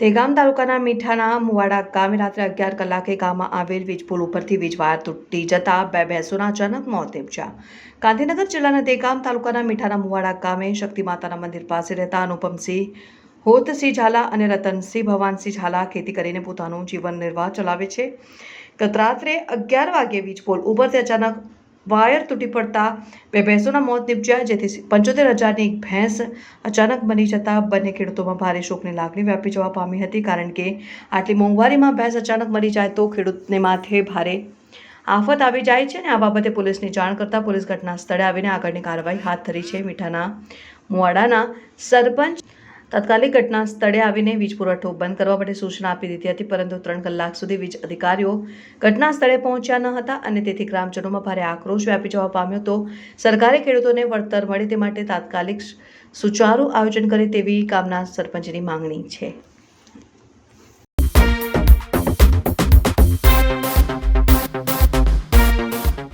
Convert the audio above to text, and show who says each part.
Speaker 1: દેગામ તાલુકાના મીઠાના મુવાડા ગામે રાત્રે અગિયાર કલાકે ગામમાં આવેલ વીજ પુલ ઉપરથી વીજવાયર તૂટી જતા બે ભેંસોના અચાનક મોત નિપજ્યા. ગાંધીનગર જિલ્લાના તેગામ તાલુકાના મીઠાના મુવાડા ગામે શક્તિ માતાના મંદિર પાસે રહેતા અનુપમસિંહ, હોતસિંહ ઝાલા અને રતનસિંહ ભવાનસિંહ ઝાલા ખેતી કરીને પોતાનું જીવન નિર્વાહ ચલાવે છે. ગત રાત્રે અગિયાર વાગે વીજપોલ ઉપરથી અચાનક વાયર તૂટી પડતા બે ભેંસોના મોત નીપજ્યા, જેથી પંચોતેર હજારની એક ભેંસ અચાનક બની જતા બંને ખેડૂતોમાં ભારે શોકની લાગણી વ્યાપી જવા પામી હતી, કારણ કે આટલી મોંઘવારીમાં ભેંસ અચાનક મરી જાય તો ખેડૂતને માથે ભારે આફત આવી જાય છે અને આ બાબતે પોલીસની જાણ કરતાં પોલીસ ઘટના સ્થળે આવીને આગળની કાર્યવાહી હાથ ધરી છે. મીઠાના મુવાડાના સરપંચ તાત્કાલિક ઘટના સ્થળે આવીને વીજ પુરવઠો બંધ કરવા માટે સૂચના આપી દીધી હતી, પરંતુ ત્રણ કલાક સુધી વીજ અધિકારીઓ ઘટના સ્થળે પહોંચ્યા ન હતા અને તેથી ગ્રામજનોમાં ભારે આક્રોશ વ્યાપી જવા પામ્યો તો સરકારે ખેડૂતોને વળતર મળે તે માટે તાત્કાલિક સુચારુ આયોજન કરે તેવી કામના સરપંચની માંગણી છે.